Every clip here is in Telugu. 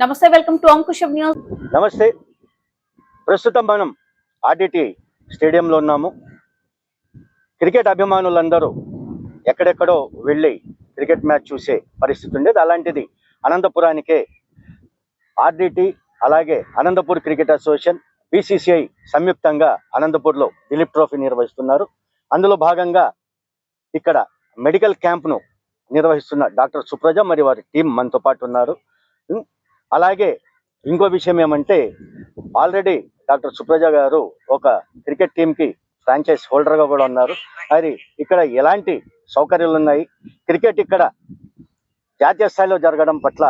నమస్తే వెల్కమ్ టు అంకుశం న్యూస్. నమస్తే. ప్రస్తుతం మనం ఆర్డిటి స్టేడియంలో ఉన్నాము. క్రికెట్ అభిమానులందరూ ఎక్కడెక్కడో వెళ్ళి క్రికెట్ మ్యాచ్ చూసే పరిస్థితి ఉండేది. అలాంటిది అనంతపురానికే ఆర్డిటి అలాగే అనంతపూర్ క్రికెట్ అసోసియేషన్ బీసీసీఐ సంయుక్తంగా అనంతపూర్లో దిలీప్ ట్రోఫీ నిర్వహిస్తున్నారు. అందులో భాగంగా ఇక్కడ మెడికల్ క్యాంప్ను నిర్వహిస్తున్న డాక్టర్ సుప్రజ మరి వారి టీం మనతో పాటు ఉన్నారు. అలాగే ఇంకో విషయం ఏమంటే ఆల్రెడీ డాక్టర్ సుప్రజ గారు ఒక క్రికెట్ టీమ్కి ఫ్రాంచైజ్ హోల్డర్గా కూడా ఉన్నారు. మరి ఇక్కడ ఎలాంటి సౌకర్యాలు ఉన్నాయి? క్రికెట్ ఇక్కడ జాతీయ స్థాయిలో జరగడం పట్ల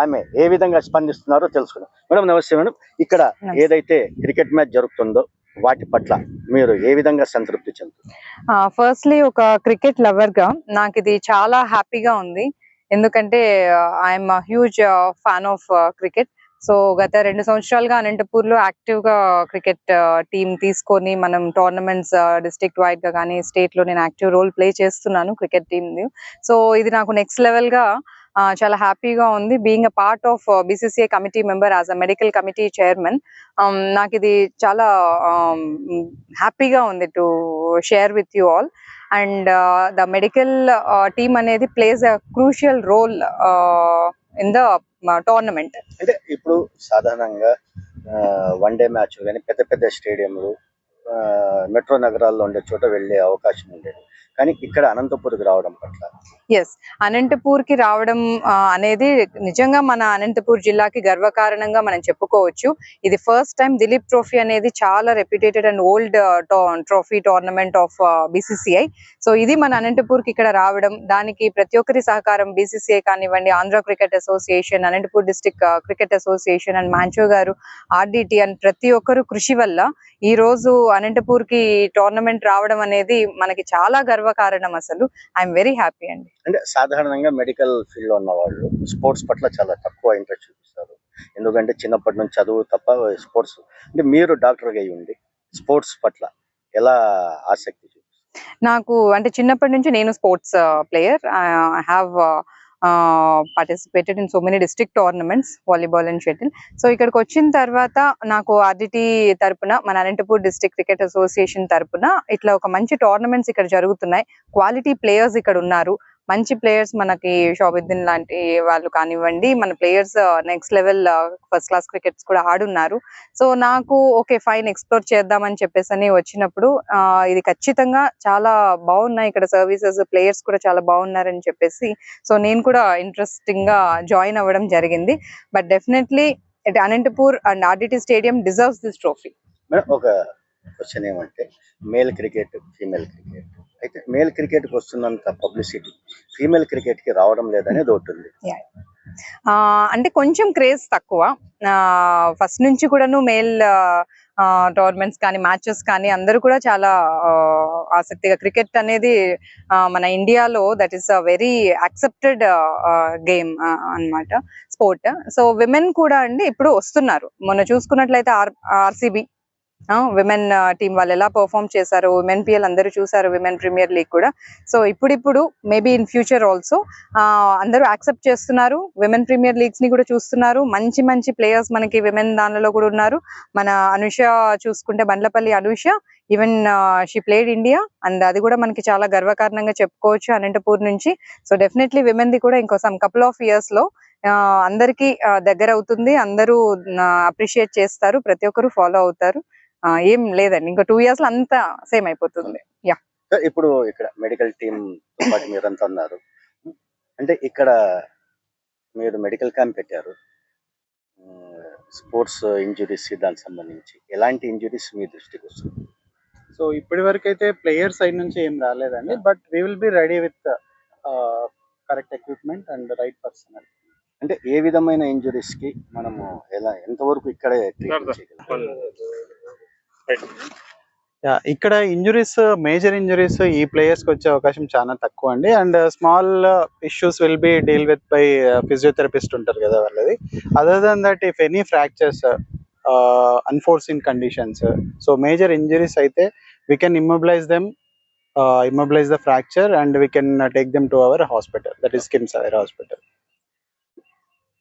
ఆమె ఏ విధంగా స్పందిస్తున్నారో తెలుసుకుందాం. మేడం నమస్తే మేడం. ఇక్కడ. ఏదైతే క్రికెట్ మ్యాచ్ జరుగుతుందో వాటి పట్ల మీరు ఏ విధంగా సంతృప్తి చెందుతారు ఫస్ట్లీ ఒక క్రికెట్ లవర్గా నాకు ఇది చాలా హ్యాపీగా ఉంది. ఎందుకంటే I'm huge fan of cricket so గత రెండు సంవత్సరాలుగా అనంతపూర్లో యాక్టివ్గా క్రికెట్ టీమ్ తీసుకొని మనం టోర్నమెంట్స్ డిస్ట్రిక్ట్ వైడ్గా కానీ స్టేట్లో నేను యాక్టివ్ రోల్ ప్లే చేస్తున్నాను క్రికెట్ టీమ్ సో ఇది నాకు నెక్స్ట్ లెవెల్గా uh, చాలా హ్యాపీగా ఉంది. Being a part of BCCI committee member as a medical committee chairman నాకు ఇది చాలా um, హ్యాపీగా ఉంది to share with you all and the medical team అనేది plays a crucial role in the tournament. అంటే ఇప్పుడు సాధారణంగా వన్ డే మ్యాచ్ కానీ పెద్ద పెద్ద స్టేడియంలు మెట్రో నగరాల్లో ఉండే చోట వెళ్ళే అవకాశం ఉండేది. కానీ ఇక్కడ అనంతపూర్కి రావడం పట్ల ఎస్ అనంతపూర్కి రావడం అనేది నిజంగా మన అనంతపూర్ జిల్లాకి గర్వకారణంగా మనం చెప్పుకోవచ్చు. ఇది ఫస్ట్ టైం దిలీప్ ట్రోఫీ అనేది చాలా reputated and old trophy tournament of BCCI. So ఇది మన అనంతపూర్కి ఇక్కడ రావడం. దానికి ప్రతి ఒక్కరి సహకారం బీసీసీఐ కానివ్వండి Andhra cricket association Anantapur district cricket association and Moncho గారు ఆర్డిటి అండ్ ప్రతి ఒక్కరు కృషి వల్ల ఈ రోజు అనంతపూర్కి టోర్నమెంట్ రావడం అనేది మనకి చాలా గర్వకారణం అసలు. ఐఎమ్ వెరీ హ్యాపీ అండి. అంటే సాధారణంగా మెడికల్ ఫీల్డ్లో ఉన్న వాళ్ళు స్పోర్ట్స్ పట్ల చాలా తక్కువ ఇంట్రెస్ట్ చూపిస్తారు. ఎందుకంటే చిన్నప్పటి నుంచి చదువు తప్ప స్పోర్ట్స్ అంటే మీరు డాక్టర్ అయి ఉండి స్పోర్ట్స్ పట్ల ఎలా ఆసక్తి నాకు అంటే చిన్నప్పటి నుంచి నేను sports player I have participated in so many district tournaments volleyball and shuttle so ఇక్కడికి వచ్చిన తర్వాత నాకు ఆర్డిటీ తరపున మన అనంతపూర్ డిస్ట్రిక్ట్ క్రికెట్ అసోసియేషన్ తరపున ఇట్లా ఒక మంచి టోర్నమెంట్స్ ఇక్కడ జరుగుతున్నాయి. క్వాలిటీ ప్లేయర్స్ ఇక్కడ ఉన్నారు. మంచి ప్లేయర్స్ మనకి షాబుద్దీన్ లాంటి వాళ్ళు కానివ్వండి మన players next level first class crickets కూడా ఆడున్నారు. సో నాకు ఓకే ఫైన్ ఎక్స్ప్లోర్ చేద్దామని చెప్పేసి అని వచ్చినప్పుడు uh, ఇది ఖచ్చితంగా చాలా బాగున్నాయి. ఇక్కడ సర్వీసెస్ ప్లేయర్స్ కూడా చాలా బాగున్నారని చెప్పేసి సో నేను కూడా ఇంట్రెస్టింగ్గా జాయిన్ అవ్వడం జరిగింది. But definitely Anantapur and RDT stadium deserves this trophy ఒక క్వశ్చన్ ఏమంటే మేల్ క్రికెట్ ఫీమేల్ క్రికెట్ అయితే మేల్ క్రికెట్కి వస్తున్నంత పబ్లిసిటీ ఫీమేల్ క్రికెట్కి రావడం లేదనేది ఒకటి ఉంది. అంటే కొంచెం క్రేజ్ తక్కువ. ఫస్ట్ నుంచి కూడాను మేల్ టోర్నమెంట్స్ కానీ మ్యాచెస్ కానీ అందరూ కూడా చాలా ఆసక్తిగా క్రికెట్ అనేది మన ఇండియాలో that is a very accepted game అన్నమాట స్పోర్ట్ సో విమెన్ కూడా అండి ఇప్పుడు వస్తున్నారు. మొన్న చూసుకున్నట్లయితే ఆర్ ఆర్సీబీ విమెన్ టీం వాళ్ళు ఎలా పర్ఫామ్ చేశారు విమెన్ పిఎల్ అందరూ చూసారు విమెన్ ప్రీమియర్ లీగ్ కూడా. సో ఇప్పుడిప్పుడు మేబీ ఇన్ ఫ్యూచర్ ఆల్సో అందరూ యాక్సెప్ట్ చేస్తున్నారు విమెన్ ప్రీమియర్ లీగ్స్ని కూడా చూస్తున్నారు. మంచి మంచి ప్లేయర్స్ మనకి విమెన్ దానిలో కూడా ఉన్నారు. మన అనుష చూసుకుంటే Bandlapalli Anusha even she played India and అది కూడా మనకి చాలా గర్వకారణంగా చెప్పుకోవచ్చు అనంతపూర్ నుంచి. సో డెఫినెట్లీ విమెన్ ది కూడా ఇంకో సమ్ కపుల్ ఆఫ్ ఇయర్స్లో ఆ, అందరికీ దగ్గర అవుతుంది అందరూ అప్రిషియేట్ చేస్తారు. ప్రతి ఒక్కరు ఫాలో అవుతారు. ఏం లేదండి. ఇంకా టూ ఇయర్స్లో అంతా సేమ్ అయిపోతుంది. సో ఇప్పుడు ఇక్కడ మెడికల్ టీమ్ పాటు మీరంతా ఉన్నారు. అంటే ఇక్కడ మీరు మెడికల్ క్యాంప్ పెట్టారు. స్పోర్ట్స్ ఇంజురీస్ దానికి సంబంధించి ఎలాంటి ఇంజురీస్ మీ దృష్టికి వస్తుంది సో ఇప్పటి వరకు అయితే ప్లేయర్ సైడ్ నుంచి ఏం రాలేదండి. But we will be ready with correct equipment and right personnel అంటే ఏ విధమైన ఇంజురీస్కి మనము ఎలా ఎంతవరకు ఇక్కడే ట్రీట్మెంట్ చేయగలం? ఇక్కడ ఇంజురీస్ మేజర్ ఇంజురీస్ ఈ ప్లేయర్స్కి వచ్చే అవకాశం చాలా తక్కువ అండి. And small issues will be deal with by physiotherapist ఉంటారు కదా వాళ్ళది. Other than that if any fractures unforeseen conditions so major injuries అయితే we can immobilise them immobilise the fracture and we can take them to our hospital that is KIMS our hospital